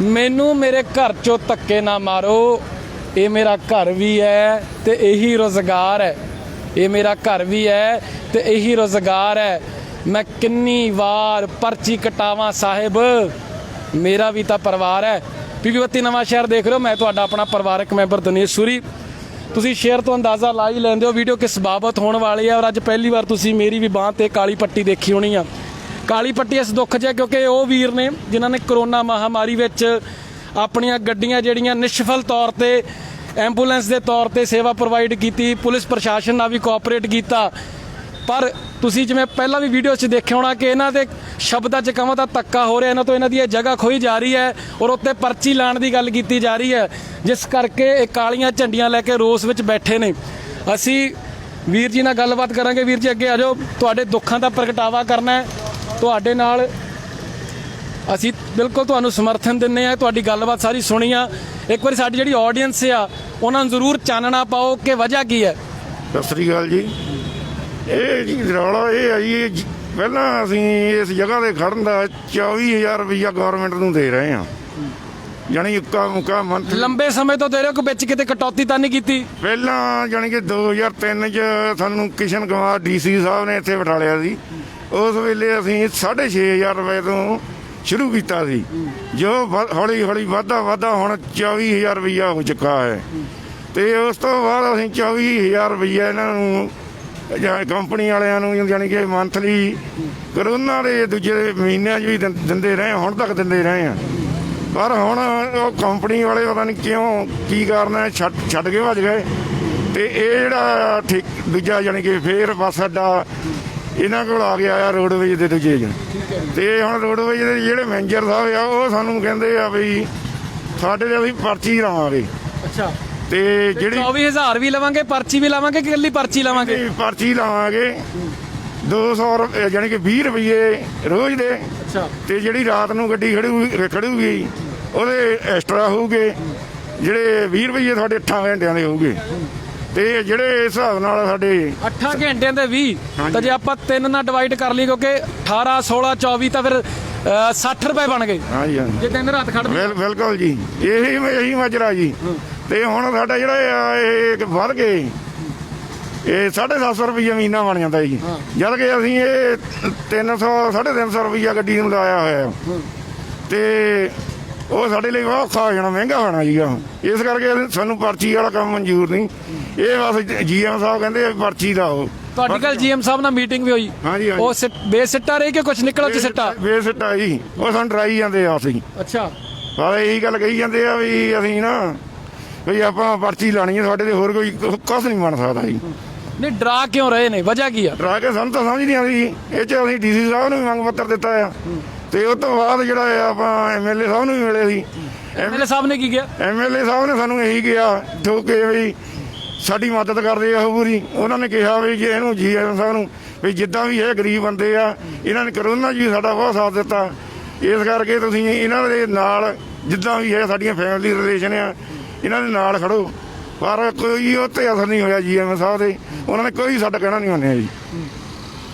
ਮੈਨੂੰ ਮੇਰੇ ਘਰ ਚੋਂ ਧੱਕੇ ਨਾ ਮਾਰੋ। ਇਹ ਮੇਰਾ ਘਰ ਵੀ ਹੈ ਤੇ ਇਹੀ ਰੋਜ਼ਗਾਰ ਹੈ। ਇਹ ਮੇਰਾ ਘਰ ਵੀ ਹੈ ਤੇ ਇਹੀ ਰੋਜ਼ਗਾਰ ਹੈ। ਮੈਂ ਕਿੰਨੀ ਵਾਰ ਪਰਚੀ ਕਟਾਵਾਂ ਸਾਹਿਬ। ਮੇਰਾ ਵੀ ਤਾਂ ਪਰਿਵਾਰ ਹੈ। ਪੀਪੀ ਬੱਤੀ ਨਵਾਂ ਸ਼ਹਿਰ ਦੇਖ ਰਹੇ ਹੋ। ਮੈਂ ਤੁਹਾਡਾ ਆਪਣਾ ਪਰਿਵਾਰਕ ਮੈਂਬਰ ਦਨੇਸ਼ ਸੂਰੀ। ਤੁਸੀਂ ਸ਼ੇਅਰ ਤੋਂ ਅੰਦਾਜ਼ਾ ਲਾ ਹੀ ਲੈਂਦੇ ਹੋ। ਵੀਡੀਓ ਕਿਸ ਬਾਬਤ ਹੋਣ ਵਾਲੀ ਹੈ ਔਰ ਅੱਜ ਪਹਿਲੀ ਵਾਰ ਤੁਸੀਂ ਮੇਰੀ ਵੀ ਬਾਂਹ ਤੇ ਕਾਲੀ ਪੱਟੀ ਦੇਖੀ ਹੋਣੀ ਆ। ਕਾਲੀ ਪੱਟੀ ਇਸ ਦੁੱਖ 'ਚ ਹੈ ਕਿਉਂਕਿ ਉਹ ਵੀਰ ਨੇ ਜਿਨ੍ਹਾਂ ਨੇ ਕਰੋਨਾ ਮਹਾਮਾਰੀ ਵਿੱਚ ਆਪਣੀਆਂ ਗੱਡੀਆਂ ਜਿਹੜੀਆਂ ਨਿਸ਼ਫਲ ਤੌਰ ਤੇ ਐਂਬੂਲੈਂਸ ਦੇ ਤੌਰ ਤੇ ਸੇਵਾ ਪ੍ਰੋਵਾਈਡ ਕੀਤੀ, ਪੁਲਿਸ ਪ੍ਰਸ਼ਾਸਨ ਨਾਲ ਵੀ ਕੋਆਪਰੇਟ ਕੀਤਾ। ਪਰ ਤੁਸੀਂ ਜਿਵੇਂ ਪਹਿਲਾਂ ਵੀ ਵੀਡੀਓ 'ਚ ਦੇਖਿਆ ਹੋਣਾ ਕਿ ਇਹਨਾਂ ਦੇ ਸ਼ਬਦਾਂ 'ਚ ਕਹਾਂ ਤਾਂ ਤੱਕਾ ਹੋ ਰਿਹਾ, ਇਹਨਾਂ ਤੋਂ ਇਹਨਾਂ ਦੀ ਇਹ ਜਗ੍ਹਾ ਖੋਈ ਜਾ ਰਹੀ ਹੈ ਔਰ ਉੱਤੇ ਪਰਚੀ ਲਾਣ ਦੀ ਗੱਲ ਕੀਤੀ ਜਾ ਰਹੀ ਹੈ। ਜਿਸ ਕਰਕੇ ਇਹ ਕਾਲੀਆਂ ਝੰਡੀਆਂ ਲੈ ਕੇ ਰੋਸ ਵਿੱਚ ਬੈਠੇ ਨੇ। ਅਸੀਂ ਵੀਰ ਜੀ ਨਾਲ ਗੱਲਬਾਤ ਕਰਾਂਗੇ। ਵੀਰ ਜੀ ਅੱਗੇ ਆ ਜਾਓ। ਤੁਹਾਡੇ ਦੁੱਖਾਂ ਦਾ ਪ੍ਰਗਟਾਵਾ ਕਰਨਾ ਹੈ। ਤੁਹਾਡੇ ਨਾਲ ਅਸੀਂ ਬਿਲਕੁਲ ਤੁਹਾਨੂੰ ਸਮਰਥਨ ਦਿੰਨੇ ਆ ਤੁਹਾਡੀ ਗੱਲਬਾਤ ਸਾਰੀ ਸੁਣੀ ਆ। ਇੱਕ ਵਾਰੀ ਸਾਡੀ ਜਿਹੜੀ ਆਡੀਅנס ਆ, ਉਹਨਾਂ ਨੂੰ ਜ਼ਰੂਰ ਚਾਨਣਾ ਪਾਓ ਕਿ ਵਜ੍ਹਾ ਕੀ ਹੈ। ਸਤਿ ਸ੍ਰੀ ਅਕਾਲ ਜੀ। ਇਹ ਜੀ ਰੌਲਾ ਇਹ ਆ ਜੀ, ਇਹ ਜ- ਪਹਿਲਾਂ ਅਸੀਂ ਇਸ ਜਗ੍ਹਾ ਤੇ ਖੜਨ ਦਾ 24000 ਰੁਪਈਆ ਗਵਰਨਮੈਂਟ ਨੂੰ ਦੇ ਰਹੇ ਹਾਂ। ਯਾਨੀ ਉੱਕਾ ਮੁੱਕਾ ਮੰਥ ਲੰਬੇ ਸਮੇਂ ਤੋਂ ਦੇ ਰਹੇ ਹੋ ਕਿ ਵਿੱਚ ਕਿਤੇ ਕਟੌਤੀ ਤਾਂ ਨਹੀਂ ਕੀਤੀ? ਪਹਿਲਾਂ ਯਾਨੀ ਕਿ 2003 ਚ ਸਾਨੂੰ ਕਿਸ਼ਨ ਕੁਮਾਰ ਡੀਸੀ ਸਾਹਿਬ ਨੇ ਇੱਥੇ ਬਿਠਾ ਲਿਆ ਸੀ। ਉਸ ਵੇਲੇ ਅਸੀਂ 6500 ਰੁਪਏ ਤੋਂ ਸ਼ੁਰੂ ਕੀਤਾ ਸੀ। ਜੋ ਹੌਲੀ ਹੌਲੀ ਵਾਧਾ ਵਾਧਾ ਹੁਣ 24000 ਰੁਪਈਆ ਹੋ ਚੁੱਕਾ ਹੈ। ਤੇ ਉਸ ਤੋਂ ਬਾਅਦ ਅਸੀਂ 24000 ਰੁਪਈਆ ਇਹਨਾਂ ਨੂੰ ਜਾਂ ਕੰਪਨੀ ਵਾਲਿਆਂ ਨੂੰ ਯਾਨੀ ਕਿ ਮੰਥਲੀ ਕਰੋਨਾ ਦੇ ਦੂਜੇ ਮਹੀਨਿਆਂ 'ਚ ਵੀ ਦਿੰਦੇ ਰਹੇ ਹੁਣ ਤੱਕ ਦਿੰਦੇ ਰਹੇ ਆ ਪਰ ਹੁਣ ਉਹ ਕੰਪਨੀ ਵਾਲੇ ਪਤਾ ਨਹੀਂ ਕਿਉਂ ਕੀ ਕਾਰਨ ਹੈ ਛੱਡ ਛੱਡ ਕੇ ਭੱਜ ਗਏ। ਤੇ ਇਹ ਜਿਹੜਾ ਠੀਕ ਦੂਜਾ ਯਾਨੀ ਕਿ ਫੇਰ ਬੱਸ ਅੱਡਾ ਇਹਨਾਂ ਕੋਲ ਆ ਗਿਆ ਆ ਰੋਡਵੇਜ ਦੇ ਦੂਜੇ ਜਣ। ਤੇ ਹੁਣ ਰੋਡਵੇਜ ਦੇ ਜਿਹੜੇ ਮੈਨੇਜਰ ਸਾਹਿਬ ਆ ਉਹ ਸਾਨੂੰ ਕਹਿੰਦੇ ਆ ਵੀ ਸਾਡੇ ਤੇ ਅਸੀਂ ਪਰਚੀ ਲਾਵਾਂਗੇ। ਅੱਛਾ। ਤੇ ਜਿਹੜੀ 24000 ਵੀ ਲਵਾਂਗੇ ਪਰਚੀ ਵੀ ਲਾਵਾਂਗੇ ਕਿ ਇਕੱਲੀ ਪਰਚੀ ਲਾਵਾਂਗੇ? ਪਰਚੀ ਲਾਵਾਂਗੇ। 200 ਰੁਪਏ ਯਾਨੀ ਕਿ 20 ਰੁਪਏ ਰੋਜ਼ ਦੇ। ਅੱਛਾ। ਤੇ ਜਿਹੜੀ ਰਾਤ ਨੂੰ ਗੱਡੀ ਖੜੂ ਖੜੂਗੀ ਉਹਦੇ ਐਕਸਟਰਾ ਹੋਊਗੇ ਜਿਹੜੇ 20 ਰੁਪਏ ਤੁਹਾਡੇ 8 ਘੰਟਿਆਂ ਦੇ ਹੋਊਗੇ। ਤੇ ਜਿਹੜੇ ਇਸ ਹਿਸਾਬ ਨਾਲ ਸਾਡੇ 8 ਘੰਟਿਆਂ ਦੇ 20 ਤਾਂ ਜੇ ਆਪਾਂ ਤਿੰਨ ਨਾਲ ਡਿਵਾਈਡ ਕਰ ਲਈ ਕਿਉਂਕਿ 18 16 24 ਤਾਂ ਫਿਰ ਅ, 60 ਰੁਪਏ ਬਣ ਗਏ। ਹਾਂਜੀ ਹਾਂਜੀ। ਜੇ ਤਿੰਨ ਰਾਤ ਖੜਦੇ ਬਿਲ- ਬਿਲਕੁਲ ਜੀ। ਇਹੀ ਇਹੀ ਮਜਰਾ ਜੀ। ਤੇ ਹੁਣ ਸਾਡਾ ਜਿਹੜਾ ਇਹ ਵੱਧ ਕੇ ਇਹ 750 ਰੁਪਏ ਮਹੀਨਾ ਬਣ ਜਾਂਦਾ ਜੀ। ਜਦ ਕਿ ਅਸੀਂ ਇਹ 300 350 ਰੁਪਏ ਗੱਡੀ ਨੂੰ ਲਾਇਆ ਹੋਇਆ। ਤੇ ਉਹ ਸਾਡੇ ਲਈ ਬਹੁਤ ਔਖਾ ਹੋ ਜਾਣਾ ਮਹਿੰਗਾ ਹੋਣਾ ਜੀ ਉਹ। ਇਸ ਕਰਕੇ ਸਾਨੂੰ ਪਰਚੀ ਵਾਲਾ ਕੰਮ ਮਨਜ਼ੂਰ ਨਹੀਂ। ਇਹ ਬਸ ਜੀਐਮ ਸਾਹਿਬ ਕਹਿੰਦੇ ਪਰਚੀ ਲਾਓ ਤੁਹਾਡੀ ਕੱਲ ਜੀਐਮ ਸਾਹਿਬ ਨਾਲ ਮੀਟਿੰਗ ਵੀ ਹੋਈ। ਹਾਂਜੀ। ਉਹ ਸਿੱਟ- ਬੇਸਿੱਟਾ ਰਹੀ ਕਿ ਕੁਝ ਨਿਕਲ ਚ ਸਿੱਟਾ? ਬੇਸਿੱਟਾ ਜੀ। ਉਹ ਸਾਨੂੰ ਡਰਾਈ ਜਾਂਦੇ ਆ ਅਸੀਂ। ਅੱਛਾ। ਪਰ ਇਹੀ ਗੱਲ ਕਹੀ ਜਾਂਦੇ ਆ ਵੀ ਅਸੀਂ ਨਾ ਵੀ ਆਪਾਂ ਪਰਚੀ ਲਾਣੀ ਹੈ ਸਾਡੇ ਤੇ ਹੋਰ ਕੋਈ ਕੁਝ ਨਹੀਂ ਬਣ ਸਕਦਾ ਜੀ। ਨਹੀਂ ਡਰਾ ਕਿਉਂ ਰਹੇ ਨੇ? ਵਜ੍ਹਾ ਕੀ ਆ? ਡਰਾ ਕੇ ਸਾਨੂੰ ਤਾਂ ਸਮਝ ਨਹੀਂ ਆਉਂਦੀ। ਇਹ ਚ ਅਸੀਂ ਡੀਸੀ ਸਾਹਿਬ ਨੂੰ ਮੰਗ ਪੱਤਰ ਦਿੱਤਾ ਆ। ਤੇ ਉਸ ਤੋਂ ਬਾਅਦ ਜਿਹੜਾ ਆ ਆਪਾਂ ਐਮਐਲਏ ਸਾਹਿਬ ਨੂੰ ਵੀ ਮਿਲੇ ਸੀ। ਐਮਐਲਏ ਸਾਹਿਬ ਨੇ ਕੀ ਕਿਹਾ? ਐਮਐਲਏ ਸਾਹਿਬ ਨੇ ਸਾਨੂੰ ਇਹੀ ਕਿਹਾ ਠੋਕੇ ਵੀ ਸਾਡੀ ਮਦਦ ਕਰਦੇ ਆ ਉਹ ਪੂਰੀ। ਉਹਨਾਂ ਨੇ ਕਿਹਾ ਵੀ ਜੇ ਇਹਨੂੰ ਜੀਐਮ ਸਾਹਿਬ ਨੂੰ ਵੀ ਜਿੱਦਾਂ ਵੀ ਇਹ ਗਰੀਬ ਬੰਦੇ ਆ ਇਹਨਾਂ ਨੇ ਕਰੋਨਾ ਜੀ ਸਾਡਾ ਬਹੁਤ ਸਾਥ ਦਿੱਤਾ। ਇਸ ਕਰਕੇ ਤੁਸੀਂ ਇਹਨਾਂ ਦੇ ਨਾਲ ਜਿੱਦਾਂ ਵੀ ਹੈ ਸਾਡੀਆਂ ਫੈਮਿਲੀ ਰਿਲੇਸ਼ਨ ਆ ਇਹਨਾਂ ਦੇ ਨਾਲ ਖੜੋ। ਪਰ ਕੋਈ ਉਹ ਤੇ ਅਸਰ ਨਹੀਂ ਹੋਇਆ ਜੀਐਮ ਸਾਹਿਬ ਦੇ। ਉਹਨਾਂ ਨੇ ਕੋਈ ਸਾਡਾ ਕਹਿਣਾ ਨਹੀਂ ਮੰਨਿਆ ਜੀ।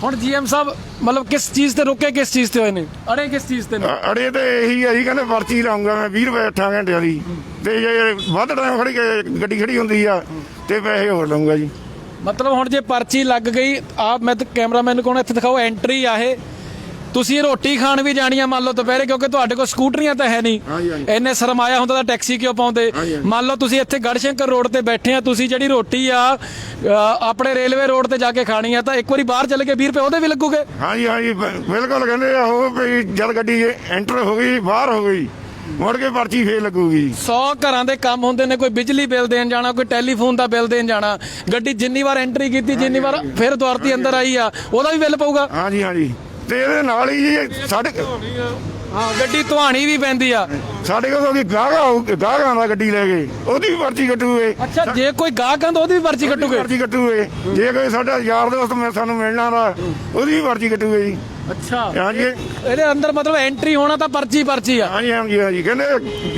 ਹੁਣ ਜੀਐਮ ਸਾਹਿਬ ਮਤਲਬ ਕਿਸ ਚੀਜ਼ ਤੇ ਰੁਕੇ ਕਿਸ ਚੀਜ਼ ਤੇ ਹੋਏ ਨੇ? ਅੜੇ ਕਿਸ ਚੀਜ਼ ਤੇ ਨੇ? ਅ- ਅੜੇ ਤੇ ਇਹੀ ਆ ਜੀ ਕਹਿੰਦੇ ਪਰਚੀ ਲਾਉਂਗਾ ਮੈਂ 20 ਰੁਪਏ 8 ਘੰਟਿਆਂ ਦੀ। ਤੇ ਜੇ ਵੱਧ ਟਾਈਮ ਖੜੀ ਕੇ ਗੱਡੀ ਖੜੀ ਹੁੰਦੀ ਆ ਤੇ ਪੈਸੇ ਹੋਰ ਲਵਾਂਗਾ ਜੀ। ਮਤਲਬ ਹੁਣ ਜੇ ਪਰਚੀ ਲੱਗ ਗਈ ਆ ਮੈਂ ਤੇ ਕੈਮਰਾਮੈਨ ਕਹਣਾ ਇੱਥੇ ਦਿਖਾਓ ਐਂਟਰੀ ਆ ਇਹ। ਤੁਸੀਂ ਰੋਟੀ ਖਾਣ ਵੀ ਜਾਣੀ ਆ ਮੰਨ ਲਓ ਦੁਪਹਿਰੇ ਕਿਉਂਕਿ ਤੁਹਾਡੇ ਕੋਲ ਸਕੂਟਰੀਆਂ ਤਾਂ ਹੈ ਨਹੀਂ। ਇੰਨੇ ਸਰਮਾਇਆ ਹੁੰਦਾ ਤਾਂ ਟੈਕਸੀ ਕਿਉਂ ਪਾਉਂਦੇ। ਮੰਨ ਲਓ ਤੁਸੀਂ ਇੱਥੇ ਗੜਸ਼ੰਕਰ ਰੋਡ ਤੇ ਬੈਠੇ ਆ ਤੁਸੀਂ ਜਿਹੜੀ ਰੋਟੀ ਆ ਆਪਣੇ ਰੇਲਵੇ ਰੋਡ ਤੇ ਜਾ ਕੇ ਖਾਣੀ ਆ ਤਾਂ ਇੱਕ ਵਾਰੀ ਬਾਹਰ ਚਲੇ ਕੇ 20 ਰੁਪਏ ਉਹਦੇ ਵੀ ਲੱਗੂਗੇ। ਹਾਂਜੀ ਹਾਂਜੀ ਬਿਲਕੁਲ ਕਹਿੰਦੇ ਆ ਉਹ ਵੀ ਜਦ ਗੱਡੀ ਐਂਟਰ ਹੋ ਗਈ ਬਾਹਰ ਹੋ ਗਈ ਮੁੜ ਕੇ ਪਰਚੀ ਫੇਰ ਲੱਗੂਗੀ। 100 ਘਰਾਂ ਦੇ ਕੰਮ ਹੁੰਦੇ ਨੇ ਕੋਈ ਬਿਜਲੀ ਬਿੱਲ ਦੇਣ ਜਾਣਾ ਕੋਈ ਟੈਲੀਫੋਨ ਦਾ ਬਿੱਲ ਦੇਣ ਜਾਣਾ ਗੱਡੀ ਜਿੰਨੀ ਵਾਰ ਐਂਟਰੀ ਕੀਤੀ ਜਿੰਨੀ ਵਾਰ ਫਿਰ ਦੁਆਰਤੀ ਅੰਦਰ ਆਈ ਆ ਉਹਦਾ ਵੀ ਬਿੱਲ ਪਊਗਾ। ਹਾਂਜੀ ਹਾਂਜੀ। ਤੇ ਇਹਦੇ ਨਾਲ ਹੀ ਜੀ ਸਾਡੇ ਹਾਂ ਗੱਡੀ ਧੁਆਣੀ ਵੀ ਪੈਂਦੀ ਆ। ਸਾਡੇ ਕੋਲ ਕੋਈ ਗਾਹਗਾ ਗਾਹਗਾ ਦਾ ਗੱਡੀ ਲੈ ਗਏ ਉਹਦੀ ਵੀ ਪਰਚੀ ਕੱਟੂਗੇ। ਅੱਛਾ ਜੇ ਕੋਈ ਗਾਹਕਾਂ ਤਾਂ ਉਹਦੀ ਵੀ ਪਰਚੀ ਕੱਟੂਗੇ? ਪਰਚੀ ਕੱਟੂਗੇ। ਜੇ ਕੋਈ ਸਾਡਾ ਯਾਰ ਦੋਸਤ ਮੈਂ ਸਾਨੂੰ ਮਿਲਣਾ ਦਾ ਉਹਦੀ ਵੀ ਪਰਚੀ ਕੱਟੂਗੇ ਜੀ। ਅੱਛਾ। ਹਾਂਜੀ। ਇਹਦੇ ਅੰਦਰ ਮਤਲਬ ਐਂਟਰੀ ਹੋਣਾ ਤਾਂ ਪਰਚੀ ਪਰਚੀ ਆ। ਹਾਂਜੀ ਹਾਂਜੀ ਹਾਂਜੀ। ਕਹਿੰਦੇ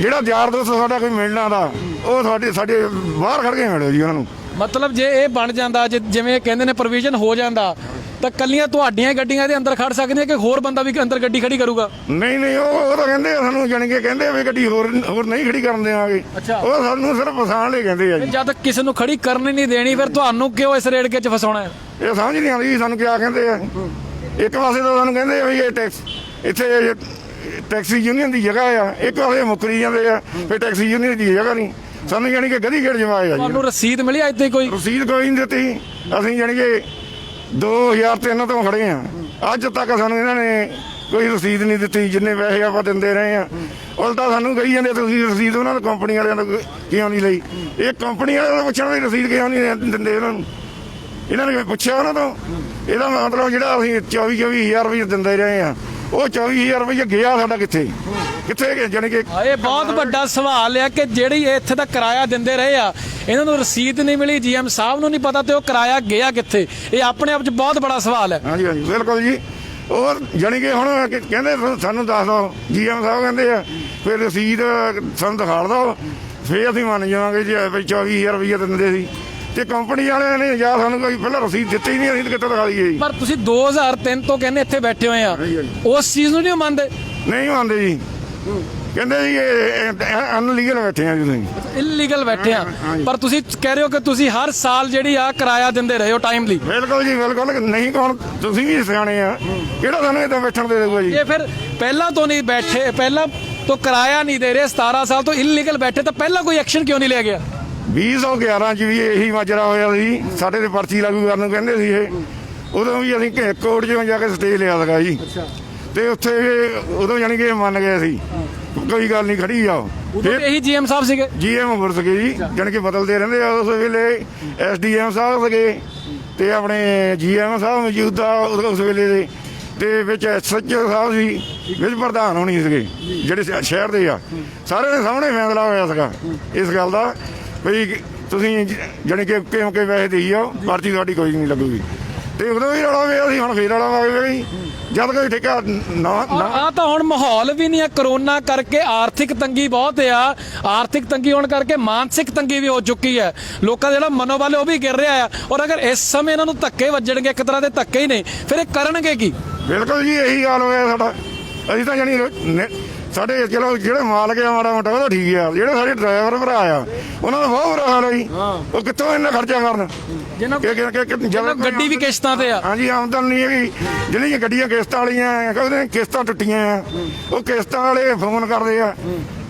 ਜਿਹੜਾ ਯਾਰ ਦੋਸਤ ਸਾਡਾ ਕੋਈ ਮਿਲਣਾ ਦਾ ਉਹ ਸਾਡੇ ਸਾਡੇ ਬਾਹਰ ਖੜ ਕੇ ਮਿਲੋ ਜੀ ਉਹਨਾਂ ਨੂੰ। ਮਤਲਬ ਜੇ ਇਹ ਬਣ ਜਾਂਦਾ ਜਿਵੇਂ ਕਹਿੰਦੇ ਨੇ ਪ੍ਰੋਵੀਜ਼ਨ ਹੋ ਜਾਂਦਾ ਤਾਂ ਕੱਲੀਆਂ ਤੁਹਾਡੀਆਂ ਗੱਡੀਆਂ ਦੇ ਅੰਦਰ ਖੜ ਸਕਦੀਆਂ ਕਿ ਹੋਰ ਬੰਦਾ ਵੀ ਅੰਦਰ ਗੱਡੀ ਖੜੀ ਕਰੂਗਾ? ਨਹੀਂ ਨਹੀਂ ਉਹ ਉਹ ਤਾਂ ਕਹਿੰਦੇ ਆ ਸਾਨੂੰ ਜਾਣੀ ਕਿ ਕਹਿੰਦੇ ਆ ਵੀ ਗੱਡੀ ਹੋਰ ਹੋਰ ਨਹੀਂ ਖੜੀ ਕਰਨ ਦੇਵਾਂਗੇ ਅੱਛਾ। ਉਹ ਸਾਨੂੰ ਸਿਰਫ ਫਸਾਣ ਲਈ ਕਹਿੰਦੇ ਆ ਜੀ। ਜਦ ਕਿਸੇ ਨੂੰ ਖੜੀ ਕਰਨ ਹੀ ਨਹੀਂ ਦੇਣੀ ਫਿਰ ਤੁਹਾਨੂੰ ਕਿਉਂ ਇਸ ਰੇੜਕੇ 'ਚ ਫਸਾਉਣਾ ਹੈ? ਇਹ ਸਮਝ ਨਹੀਂ ਆਉਂਦੀ ਵੀ ਸਾਨੂੰ ਕਿਆ ਕਹਿੰਦੇ ਆ। ਇੱਕ ਪਾਸੇ ਤਾਂ ਸਾਨੂੰ ਕਹਿੰਦੇ ਆ ਵੀ ਇਹ ਟੈਕਸ ਇੱਥੇ ਟੈਕਸੀ ਯੂਨੀਅਨ ਦੀ ਜਗ੍ਹਾ ਆ। ਇੱਕ ਪਾਸੇ ਮੁੱਕਰੀ ਜਾਂਦੇ ਆ ਫਿਰ ਟੈਕਸੀ ਯੂਨੀਅਨ ਦੀ ਜਗ੍ਹਾ ਨਹੀਂ। ਸਾਨੂੰ ਜਾਣੀ ਕਿ ਗਦੀ ਗੇੜ ਜਵਾਏ ਆ ਜੀ। ਤੁਹਾਨੂੰ ਰਸੀਦ ਮਿਲੀ ਅੱਜ ਤੇ ਕੋਈ? ਰਸੀਦ ਕੋਈ ਨਹੀਂ ਦਿੱਤੀ। ਅਸੀਂ ਜਾਣੀ ਕਿ 2003 ਤੋਂ ਖੜੇ ਆ। ਅੱਜ ਤੱਕ ਸਾਨੂੰ ਇਹਨਾਂ ਨੇ ਕੋਈ ਰਸੀਦ ਨਹੀਂ ਦਿੱਤੀ, ਜਿੰਨੇ ਪੈਸੇ ਆਪਾਂ ਦਿੰਦੇ ਰਹੇ ਆ। ਉਲਟਾ ਸਾਨੂੰ ਕਹੀ ਜਾਂਦੇ ਤੁਸੀਂ ਰਸੀਦ ਉਹਨਾਂ ਨੂੰ ਕੰਪਨੀ ਵਾਲਿਆਂ ਤੋਂ ਕਿਉਂ ਨਹੀਂ ਲਈ? ਇਹ ਕੰਪਨੀ ਵਾਲਿਆਂ ਤੋਂ ਪੁੱਛਣ ਵੀ ਰਸੀਦ ਕਿਉਂ ਨਹੀਂ ਦਿੰਦੇ ਇਹਨਾਂ ਨੂੰ? ਇਹਨਾਂ ਨੇ ਪੁੱਛਿਆ ਉਹਨਾਂ ਤੋਂ? ਇਹਦਾ ਮਤਲਬ ਜਿਹੜਾ ਅਸੀਂ 24 24000 ਰੁਪਏ ਦਿੰਦੇ ਰਹੇ ਆ। ਉਹ 24000 ਰੁਪਏ ਗਿਆ ਸਾਡਾ ਕਿੱਥੇ? ਕਿੱਥੇ ਗਿਆ? ਜਾਣੀ ਕਿ ਇਹ ਬਹੁਤ ਵੱਡਾ ਸਵਾਲ ਹੈ ਕਿ ਜਿਹੜੀ ਇੱਥੇ ਦਾ ਕਿਰਾਇਆ ਦਿੰਦੇ ਰਹੇ ਆ ਇਹਨਾਂ ਨੂੰ ਰਸੀਦ ਨਹੀਂ ਮਿਲੀ ਜੀਐਮ ਸਾਹਿਬ ਨੂੰ ਨਹੀਂ ਪਤਾ ਤੇ ਉਹ ਕਿਰਾਇਆ ਗਿਆ ਕਿੱਥੇ? ਇਹ ਆਪਣੇ ਆਪ 'ਚ ਬਹੁਤ ਬੜਾ ਸਵਾਲ ਹੈ। ਹਾਂਜੀ ਹਾਂਜੀ ਬਿਲਕੁਲ ਜੀ। ਔਰ ਜਾਣੀ ਕਿ ਹੁਣ ਕਿ- ਕਹਿੰਦੇ ਸਾਨੂੰ ਦੱਸ ਦਿਓ ਜੀਐਮ ਸਾਹਿਬ ਕਹਿੰਦੇ ਆ ਫਿਰ ਰਸੀਦ ਸਾਨੂੰ ਦਿਖਾ ਦਿਓ ਫੇਰ ਅਸੀਂ ਮੰਨ ਜਾਵਾਂਗੇ ਜੀ ਵੀ 24000 ਰੁਪਏ ਦਿੰਦੇ ਸੀ। ਤੇ ਕੰਪਨੀ ਵਾਲਿਆਂ ਨੇ ਜਾਂ ਸਾਨੂੰ ਕੋਈ ਪਹਿਲਾਂ ਰਸੀਦ ਦਿੱਤੀ ਹੀ ਨਹੀਂ ਅਸੀਂ ਤਾਂ ਕਿੱਥੋਂ ਦਿਖਾ ਦਈਏ ਜੀ? ਪਰ ਤੁਸੀਂ 2003 ਤੋਂ ਕਹਿੰਦੇ ਇੱਥੇ ਬੈਠੇ ਹੋਏ ਆ। ਹਾਂਜੀ, ਹਾਂਜੀ। ਉਸ ਚੀਜ਼ ਨੂੰ ਨਹੀਂ ਮੰਨਦੇ? ਨਹੀਂ ਮੰਨਦੇ ਜੀ। ਕਹਿੰਦੇ ਜੀ ਇਹ ਅਨਲੀਗਲ ਬੈਠੇ ਆ ਜੀ ਤੁਸੀਂ। ਇਲੀਗਲ ਬੈਠੇ ਆ। ਪਰ ਤੁਸੀਂ ਕਹਿ ਰਹੇ ਹੋ ਕਿ ਤੁਸੀਂ ਹਰ ਸਾਲ ਜਿਹੜੀ ਆ ਕਿਰਾਇਆ ਦਿੰਦੇ ਰਹੇ ਹੋ ਟਾਈਮਲੀ ਬਿਲਕੁਲ ਜੀ ਬਿਲਕੁਲ। ਨਹੀਂ ਕੌਣ ਤੁਸੀਂ ਵੀ ਸਿਆਣੇ ਆ। ਕਿਹੜਾ ਸਾਨੂੰ ਇੱਥੇ ਬੈਠਣ ਦੇ ਦੇਊਗਾ ਜੀ? ਇਹ ਫਿਰ ਪਹਿਲਾਂ ਤੋਂ ਨਹੀਂ ਬੈਠੇ ਪਹਿਲਾਂ ਤੋਂ ਕਿਰਾਇਆ ਨਹੀਂ ਦੇ ਰਹੇ 17 ਸਾਲ ਤੋਂ ਇਲੀਗਲ ਬੈਠੇ ਤਾਂ ਪਹਿਲਾਂ ਕੋਈ ਐਕਸ਼ਨ ਕਿਉਂ ਨਹੀਂ ਲਿਆ ਗਿਆ? 2011 ਚ ਵੀ ਇਹੀ ਮਾਜਰਾ ਹੋਇਆ ਸੀ ਸਾਡੇ ਤੇ ਪਰਚੀ ਲਾਗੂ ਕਰਨ ਨੂੰ ਕਹਿੰਦੇ ਸੀ ਇਹ। ਉਦੋਂ ਵੀ ਅਸੀਂ ਘੇ ਕੋਰਟ 'ਚ ਜਾ ਕੇ ਸਟੇ ਲਿਆ ਲਗਾ ਜੀ। ਤੇ ਉੱਥੇ ਉਦੋਂ ਜਾਣੀ ਕਿ ਮੰਨ ਗਏ ਸੀ। ਕੋਈ ਗੱਲ ਨਹੀਂ ਖੜੀ ਜਾਓ ਉਦੋਂ ਇਹੀ ਜੀਐਮ ਸਾਹਿਬ ਸੀਗੇ। ਜੀਐਮ ਉਮਰ ਸੀਗੇ ਜੀ ਜਾਣੀ ਕਿ ਬਦਲਦੇ ਰਹਿੰਦੇ ਆ ਉਸ ਵੇਲੇ। ਐਸਡੀਐਮ ਸਾਹਿਬ ਸੀਗੇ ਤੇ ਆਪਣੇ ਜੀਐਮ ਸਾਹਿਬ ਮੌਜੂਦਾ ਉਸ ਵੇਲੇ ਦੇ। ਤੇ ਵਿੱਚ ਐਸਐਚਓ ਸਾਹਿਬ ਸੀ ਵਿੱਚ ਪ੍ਰਧਾਨ ਹੋਣੀ ਸੀਗੇ ਜਿਹੜੇ ਸ਼ਹਿਰ ਦੇ ਆ। ਸਾਰਿਆਂ ਦੇ ਸਾਹਮਣੇ ਫੈਸਲਾ ਹੋਇਆ ਸੀਗਾ ਇਸ ਗੱਲ ਦਾ। ਵੀ ਤੁਸੀਂ ਜ- ਜਾਣੀ ਕਿ ਕਿਉਂ ਕਿ ਪੈਸੇ ਦੇਈ ਜਾਓ ਪਰਚੀ ਤੁਹਾਡੀ ਕੋਈ ਨਹੀਂ ਲੱਗੂਗੀ। ਤੇ ਉਦੋਂ ਵੀ ਰੌਲਾ ਪਿਆ ਸੀ ਹੁਣ ਫੇਰ ਰੌਲਾ ਪਾ ਗਈ। ਜਦ ਕੋਈ ਠੇਕਾ ਨਾ ਆ ਤਾਂ ਹੁਣ ਮਾਹੌਲ ਵੀ ਨਹੀਂ ਹੈ ਕਰੋਨਾ ਕਰਕੇ ਆਰਥਿਕ ਤੰਗੀ ਬਹੁਤ ਆ। ਆਰਥਿਕ ਤੰਗੀ ਹੋਣ ਕਰਕੇ ਮਾਨਸਿਕ ਤੰਗੀ ਵੀ ਹੋ ਚੁੱਕੀ ਹੈ। ਲੋਕਾਂ ਦਾ ਜਿਹੜਾ ਮਨੋਬਲ ਉਹ ਵੀ ਗਿਰ ਰਿਹਾ ਆ। ਔਰ ਅਗਰ ਇਸ ਸਮੇਂ ਇਹਨਾਂ ਨੂੰ ਧੱਕੇ ਵੱਜਣਗੇ ਇੱਕ ਤਰ੍ਹਾਂ ਦੇ ਧੱਕੇ ਹੀ ਨੇ ਫਿਰ ਇਹ ਕਰਨਗੇ ਕੀ? ਬਿਲਕੁਲ ਜੀ ਇਹੀ ਹਾਲ ਹੋਇਆ ਸਾਡਾ। ਅਸੀਂ ਤਾਂ ਜਾਨੀ ਸਾਡੇ ਚਲੋ ਜਿਹੜੇ ਮਾਲਕ ਆ ਮਾੜਾ ਮੋਟਾ ਉਹ ਤਾਂ ਠੀਕ ਆ। ਜਿਹੜੇ ਸਾਡੇ ਡਰਾਈਵਰ ਭਰਾ ਆ ਉਹਨਾਂ ਦਾ ਬਹੁਤ ਬੁਰਾ ਹਾਲ ਹੈ ਜੀ। ਉਹ ਕਿੱਥੋਂ ਇੰਨਾ ਖਰਚਾ ਕਰਨ? ਜਿਹਨਾਂ ਕਿ ਕਿ- ਕਿ ਜਦੋਂ ਗੱਡੀ ਵੀ ਕਿਸ਼ਤਾਂ ਤੇ ਆ। ਹਾਂਜੀ ਆਮਦਨ ਨਹੀਂ ਹੈਗੀ। ਜਿਹੜੀਆਂ ਗੱਡੀਆਂ ਕਿਸ਼ਤਾਂ ਵਾਲੀਆਂ ਆ ਕਹਿੰਦੇ ਕਿਸ਼ਤਾਂ ਟੁੱਟੀਆਂ ਆ। ਉਹ ਕਿਸ਼ਤਾਂ ਵਾਲੇ ਫੋਨ ਕਰਦੇ ਆ।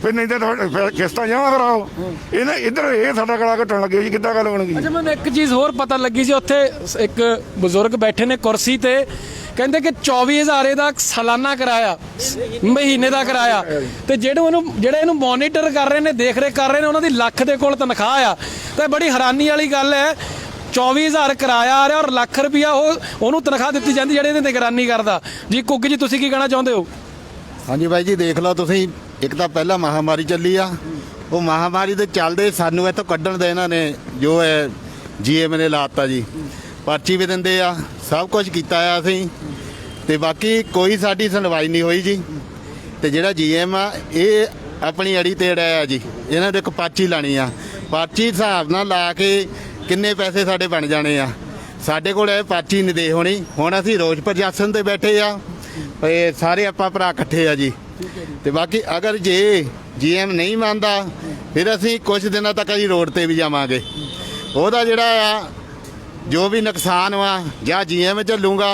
ਫਿਰ ਨਹੀਂ ਤਾਂ ਕਿਸ਼ਤਾਂ ਜਮ੍ਹਾਂ ਕਰਾਓ। ਇਹਨਾਂ ਇੱਧਰ ਇਹ ਸਾਡਾ ਗਲਾ ਘਟਣ ਲੱਗੇ ਜੀ ਕਿੱਦਾਂ ਗੱਲ ਬਣੂਗੀ ਅੱਛਾ ਮੈਨੂੰ ਇੱਕ ਚੀਜ਼ ਹੋਰ ਪਤਾ ਲੱਗੀ ਸੀ। ਉੱਥੇ ਇੱਕ ਬਜ਼ੁਰਗ ਬੈਠੇ ਨੇ ਕੁਰਸੀ ਤੇ। ਕਹਿੰਦੇ ਕਿ 24000 ਦਾ ਸਾਲਾਨਾ ਕਿਰਾਇਆ, ਮਹੀਨੇ ਦਾ ਕਿਰਾਇਆ। ਤੇ ਜਿਹੜੇ ਉਹਨੂੰ, ਜਿਹੜੇ ਇਹਨੂੰ ਮੋਨੀਟਰ ਕਰ ਰਹੇ ਨੇ ਦੇਖ ਰੇਖ ਕਰ ਰਹੇ ਨੇ, ਉਹਨਾਂ ਦੀ ਲੱਖ ਦੇ ਕੋਲ ਤਨਖਾਹ ਆ। ਤਾਂ ਬੜੀ ਹੈਰਾਨੀ ਵਾਲੀ ਗੱਲ ਹੈ 24000 ਕਿਰਾਇਆ ਆ ਰਿਹਾ ਔਰ ਲੱਖ ਰੁਪਇਆ ਉਹ, ਉਹਨੂੰ ਤਨਖਾਹ ਦਿੱਤੀ ਜਾਂਦੀ ਜਿਹੜੇ ਇਹਦੀ ਨਿਗਰਾਨੀ ਕਰਦਾ। ਜੀ, ਕੁੱਗ ਜੀ, ਤੁਸੀਂ ਕੀ ਕਹਿਣਾ ਚਾਹੁੰਦੇ ਹੋ? ਹਾਂਜੀ ਬਾਈ ਜੀ, ਦੇਖ ਲਓ ਤੁਸੀਂ, ਇੱਕ ਤਾਂ ਪਹਿਲਾਂ ਮਹਾਮਾਰੀ ਚੱਲੀ ਆ। ਉਹ ਮਹਾਮਾਰੀ ਦੇ ਚੱਲਦੇ ਸਾਨੂੰ ਇੱਥੋਂ ਕੱਢਣ ਦੇ ਇਹਨਾਂ ਨੇ ਜੋ ਹੈ ਜੀਐਮ ਨੇ ਲਾਤਾ ਜੀ। ਪਰਚੀ ਵੀ ਦਿੰਦੇ ਆ, ਸਭ ਕੁਝ ਕੀਤਾ ਆ ਅਸੀਂ। ਤੇ ਬਾਕੀ ਕੋਈ ਸਾਡੀ ਸੁਣਵਾਈ ਨਹੀਂ ਹੋਈ ਜੀ। ਤੇ ਜਿਹੜਾ ਜੀਐਮ ਆ, ਇਹ ਆਪਣੀ ਅੜੀ ਤੇ ਅੜਿਆ ਆ ਜੀ। ਇਹਨਾਂ ਦੇ ਇੱਕ ਪਰਚੀ ਲਾਣੀ ਆ। ਪਰਚੀ ਹਿਸਾਬ ਨਾਲ ਲਾ ਕੇ ਕਿੰਨੇ ਪੈਸੇ ਸਾਡੇ ਬਣ ਜਾਣੇ ਆ। ਸਾਡੇ ਕੋਲ ਇਹ ਪਰਚੀ ਨਹੀਂ ਦੇ ਹੋਣੀ। ਹੁਣ ਅਸੀਂ ਰੋਜ਼ ਪ੍ਰਸ਼ਾਸਨ ਤੇ ਬੈਠੇ ਆ। ਇਹ ਸਾਰੇ ਆਪਾਂ ਭਰਾ ਇਕੱਠੇ ਆ ਜੀ। ਤੇ ਬਾਕੀ ਅਗਰ ਜੇ ਜੀਐਮ ਨਹੀਂ ਮੰਨਦਾ, ਫਿਰ ਅਸੀਂ ਕੁਝ ਦਿਨਾਂ ਤੱਕ ਅਸੀਂ ਰੋਡ ਤੇ ਵੀ ਜਾਵਾਂਗੇ। ਉਹਦਾ ਜਿਹੜਾ ਆ ਜੋ ਵੀ ਨੁਕਸਾਨ ਵਾ ਜਾਂ ਜੀਐਮ ਚੱਲੂਗਾ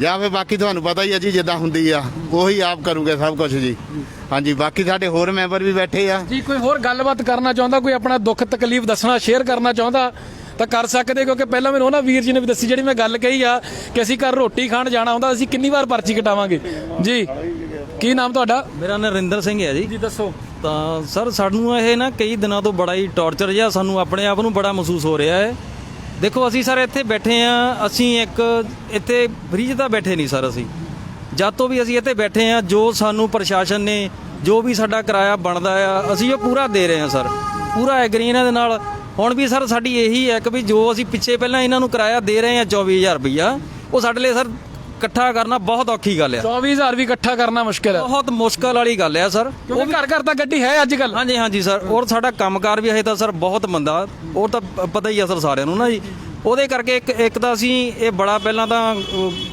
ਜਾਂ ਫਿਰ ਬਾਕੀ ਤੁਹਾਨੂੰ ਪਤਾ ਹੀ ਆ ਜੀ ਜਿੱਦਾਂ ਹੁੰਦੀ ਆ ਉਹੀ ਆਪ ਕਰੂਗੇ ਸਭ ਕੁਝ ਜੀ। ਹਾਂਜੀ ਬਾਕੀ ਸਾਡੇ ਹੋਰ ਮੈਂਬਰ ਵੀ ਬੈਠੇ ਆ। ਜੀ ਕੋਈ ਹੋਰ ਗੱਲਬਾਤ ਕਰਨਾ ਚਾਹੁੰਦਾ ਕੋਈ ਆਪਣਾ ਦੁੱਖ ਤਕਲੀਫ ਦੱਸਣਾ ਸ਼ੇਅਰ ਕਰਨਾ ਚਾਹੁੰਦਾ ਤਾਂ ਕਰ ਸਕਦੇ ਕਿਉਂਕਿ ਪਹਿਲਾਂ ਮੈਨੂੰ ਉਹਨਾਂ ਵੀਰ ਜੀ ਨੇ ਵੀ ਦੱਸੀ ਜਿਹੜੀ ਮੈਂ ਗੱਲ ਕਹੀ ਆ ਕਿ ਅਸੀਂ ਘਰ ਰੋਟੀ ਖਾਣ ਜਾਣਾ ਹੁੰਦਾ ਅਸੀਂ ਕਿੰਨੀ ਵਾਰ ਪਰਚੀ ਕਟਾਵਾਂਗੇ? ਜੀ ਕੀ ਨਾਮ ਤੁਹਾਡਾ? ਮੇਰਾ ਨਰਿੰਦਰ ਸਿੰਘ ਹੈ ਜੀ। ਜੀ ਦੱਸੋ। ਤਾਂ ਸਰ ਸਾਨੂੰ ਇਹ ਨਾ ਕਈ ਦਿਨਾਂ ਤੋਂ ਬੜਾ ਹੀ ਟੌਰਚਰ ਜਿਹਾ ਸਾਨੂੰ ਆਪਣੇ ਆਪ ਨੂੰ ਬੜਾ ਮਹਿਸੂਸ ਹੋ ਰਿਹਾ ਹੈ। ਦੇਖੋ, ਅਸੀਂ ਸਰ ਇੱਥੇ ਬੈਠੇ ਆ ਅਸੀਂ ਇੱਕ ਇੱਥੇ ਫ੍ਰੀ ਤਾਂ ਬੈਠੇ ਨਹੀਂ ਸਰ ਅਸੀਂ। ਜਦ ਤੋਂ ਵੀ ਅਸੀਂ ਇੱਥੇ ਬੈਠੇ ਆ ਜੋ ਸਾਨੂੰ ਪ੍ਰਸ਼ਾਸਨ ਨੇ, ਜੋ ਵੀ ਸਾਡਾ ਕਿਰਾਇਆ ਬਣਦਾ ਆ, ਅਸੀਂ ਉਹ ਪੂਰਾ ਦੇ ਰਹੇ ਆ ਸਰ। ਪੂਰਾ ਐਗਰੀ ਇਹਨਾਂ ਦੇ ਨਾਲ। ਹੁਣ ਵੀ ਸਰ ਸਾਡੀ ਇਹੀ ਹੈ ਕਿ ਵੀ ਜੋ ਅਸੀਂ ਪਿੱਛੇ ਪਹਿਲਾਂ ਇਹਨਾਂ ਨੂੰ ਕਿਰਾਇਆ ਦੇ ਰਹੇ ਆ 24000 ਰੁਪਈਆ, ਉਹ ਸਾਡੇ ਲਈ ਸਰ ਇਕੱਠਾ ਕਰਨਾ ਬਹੁਤ ਔਖੀ ਗੱਲ ਆ। 24000 ਵੀ ਇਕੱਠਾ ਕਰਨਾ ਮੁਸ਼ਕਿਲ ਹੈ ਬਹੁਤ ਮੁਸ਼ਕਲ ਵਾਲੀ ਗੱਲ ਆ ਸਰ। ਕਿਉਂਕਿ ਘਰ ਘਰ ਤਾਂ ਗੱਡੀ ਹੈ ਅੱਜ ਕੱਲ ਹਾਂਜੀ ਹਾਂਜੀ ਸਰ। ਔਰ ਸਾਡਾ ਕੰਮਕਾਰ ਵੀ ਹੈ ਤਾਂ ਸਰ ਬਹੁਤ ਮੰਦਾ। ਉਹ ਤਾਂ ਪਤਾ ਹੀ ਆ ਸਰ ਸਾਰਿਆਂ ਨੂੰ ਨਾ ਜੀ। ਉਹਦੇ ਕਰਕੇ ਇੱਕ ਇੱਕ ਤਾਂ ਅਸੀਂ ਇਹ ਬੜਾ ਪਹਿਲਾਂ ਤਾਂ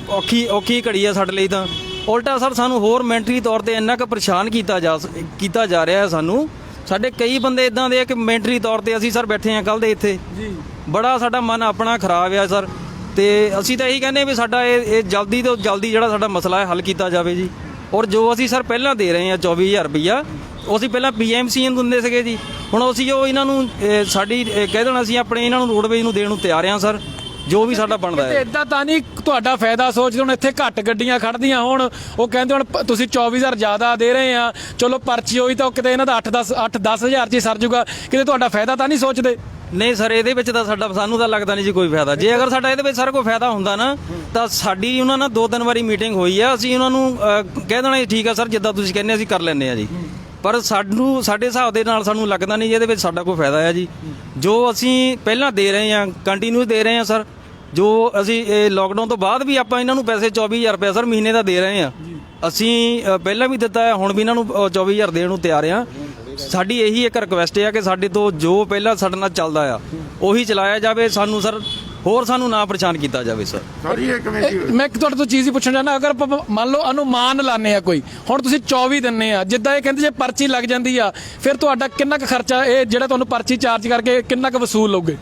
ਔਖੀ ਔਖੀ ਘੜੀ ਆ ਸਾਡੇ ਲਈ ਤਾਂ। ਉਲਟਾ ਸਰ ਸਾਨੂੰ ਹੋਰ ਮੈਂਟਰੀ ਤੌਰ ਤੇ ਇੰਨਾ ਕੁ ਪਰੇਸ਼ਾਨ ਕੀਤਾ ਜਾ ਕੀਤਾ ਜਾ ਰਿਹਾ ਹੈ ਸਾਨੂੰ। ਸਾਡੇ ਕਈ ਬੰਦੇ ਇਦਾਂ ਦੇ ਆ ਕਿ ਮੈਂਟਰੀ ਤੌਰ ਤੇ ਅਸੀਂ ਸਰ ਬੈਠੇ ਆ ਕੱਲ ਦੇ ਇੱਥੇ। ਜੀ। ਬੜਾ ਸਾਡਾ ਮਨ ਆਪਣਾ ਖਰਾਬ ਆ ਸਰ। ਤੇ ਅਸੀਂ ਤਾਂ ਇਹੀ ਕਹਿੰਦੇ ਵੀ ਸਾਡਾ ਇਹ ਇਹ ਜਲਦੀ ਤੋਂ ਜਲਦੀ ਜਿਹੜਾ ਸਾਡਾ ਮਸਲਾ ਹੈ ਹੱਲ ਕੀਤਾ ਜਾਵੇ ਜੀ। ਔਰ ਜੋ ਅਸੀਂ ਸਰ ਪਹਿਲਾਂ ਦੇ ਰਹੇ ਹਾਂ 24000 ਰੁਪਈਆ, ਉਹ ਅਸੀਂ ਪਹਿਲਾਂ ਪੀਐਮਸੀ ਨੂੰ ਦਿੰਦੇ ਸੀਗੇ ਜੀ। ਹੁਣ ਅਸੀਂ ਉਹ ਇਹਨਾਂ ਨੂੰ, ਇਹ ਸਾਡੀ, ਇਹ ਕਹਿ ਦੇਣਾ ਅਸੀਂ ਆਪਣੇ ਇਹਨਾਂ ਨੂੰ ਰੋਡਵੇਜ ਨੂੰ ਦੇਣ ਨੂੰ ਤਿਆਰ ਹਾਂ ਸਰ, ਜੋ ਵੀ ਸਾਡਾ ਬਣਦਾ ਤੇ ਹੈ ਇਦਾਂ ਤਾਂ ਨਹੀਂ ਤੁਹਾਡਾ ਫਾਇਦਾ ਸੋਚਦੇ ਹੁਣ ਇੱਥੇ ਘੱਟ ਗੱਡੀਆਂ ਖੜਦੀਆਂ ਹੁਣ, ਉਹ ਕਹਿੰਦੇ ਹੁਣ ਪ- ਤੁਸੀਂ 24000 ਜ਼ਿਆਦਾ ਦੇ ਰਹੇ ਆ ਚਲੋ ਪਰਚੀ ਹੋਈ ਤਾਂ ਉਹ ਕਿਤੇ ਇਹਨਾਂ ਦਾ 8 10 8 10000 ਚ ਹੀ ਸਰ ਜੂਗਾ, ਕਿਤੇ ਤੁਹਾਡਾ ਫਾਇਦਾ ਤਾਂ ਨਹੀਂ ਸੋਚਦੇ? ਨਹੀਂ ਸਰ ਇਹਦੇ ਵਿੱਚ ਤਾਂ ਸਾਡਾ ਸਾਨੂੰ ਤਾਂ ਲੱਗਦਾ ਨਹੀਂ ਜੀ ਕੋਈ ਫਾਇਦਾ। ਜੇ ਅਗਰ ਸਾਡਾ ਇਹਦੇ ਵਿੱਚ ਸਰ ਕੋਈ ਫਾਇਦਾ ਹੁੰਦਾ ਨਾ ਤਾਂ ਸਾਡੀ ਉਹਨਾਂ ਨਾਲ ਦੋ ਤਿੰਨ ਵਾਰੀ ਮੀਟਿੰਗ ਹੋਈ ਆ। ਅਸੀਂ ਉਹਨਾਂ ਨੂੰ ਅਹ, ਕਹਿ ਦੇਣਾ ਜੀ ਠੀਕ ਆ ਸਰ ਜਿੱਦਾਂ ਤੁਸੀਂ ਕਹਿੰਦੇ ਅਸੀਂ ਕਰ ਲੈਂਦੇ ਆ ਜੀ। ਪਰ ਸਾਨੂੰ ਸਾਡੇ ਹਿਸਾਬ ਦੇ ਨਾਲ ਸਾਨੂੰ ਲੱਗਦਾ ਨਹੀਂ ਜੀ ਇਹਦੇ ਵਿੱਚ ਸਾਡਾ ਕੋਈ ਫਾਇਦਾ ਆ ਜੀ। ਜੋ ਅਸੀਂ ਪਹਿਲਾਂ ਦੇ ਰਹੇ ਹਾਂ ਕੰਟੀਨਿਊ ਦੇ ਰਹੇ ਹਾਂ ਸਰ ਜੋ ਅਸੀਂ ਇਹ ਲੋਕਡਾਊਨ ਤੋਂ ਬਾਅਦ ਵੀ ਆਪਾਂ ਇਹਨਾਂ ਨੂੰ ਪੈਸੇ 24000 ਰੁਪਏ ਸਰ ਮਹੀਨੇ ਦਾ ਦੇ ਰਹੇ ਹਾਂ ਅਸੀਂ ਅ, ਪਹਿਲਾਂ ਵੀ ਦਿੱਤਾ ਹੈ ਹੁਣ ਵੀ ਇਹਨਾਂ ਨੂੰ ਅ, 24000 ਦੇਣ ਨੂੰ ਤਿਆਰ ਆ। ਸਾਡੀ ਇਹੀ ਇੱਕ ਰਿਕੁਐਸਟ ਹੈ ਕਿ ਸਾਡੇ ਤੋਂ ਜੋ ਪਹਿਲਾਂ ਸਾਡੇ ਨਾਲ ਚੱਲਦਾ ਆ ਉਹੀ ਚਲਾਇਆ ਜਾਵੇ ਸਾਨੂੰ ਸਰ ਹੋਰ ਸਾਨੂੰ ਨਾ ਪਰੇਸ਼ਾਨ ਕੀਤਾ ਜਾਵੇ ਸਰ। ਸਾਡੀ ਇਹ ਕਮੇਟੀ ਮੈਂ ਇੱਕ ਤੁਹਾਡੇ ਤੋਂ ਚੀਜ਼ ਹੀ ਪੁੱਛਣਾ ਚਾਹੁੰਦਾ ਅਗਰ ਆਪਾਂ ਮੰਨ ਲਓ ਅਨੁਮਾਨ ਲਾਣੇ ਆ ਕੋਈ ਹੁਣ ਤੁਸੀਂ 24 ਦਿੰਨੇ ਆ ਜਿੱਦਾਂ ਇਹ ਕਹਿੰਦੇ ਜੇ ਪਰਚੀ ਲੱਗ ਜਾਂਦੀ ਆ ਫਿਰ ਤੁਹਾਡਾ ਕਿੰਨਾ ਕੁ ਖਰਚਾ ਇਹ ਜਿਹੜਾ ਤੁਹਾਨੂੰ ਪਰਚੀ ਚਾਰਜ ਕਰਕੇ ਕਿੰਨਾ ਕੁ ਵਸੂਲ ਲਓਗੇ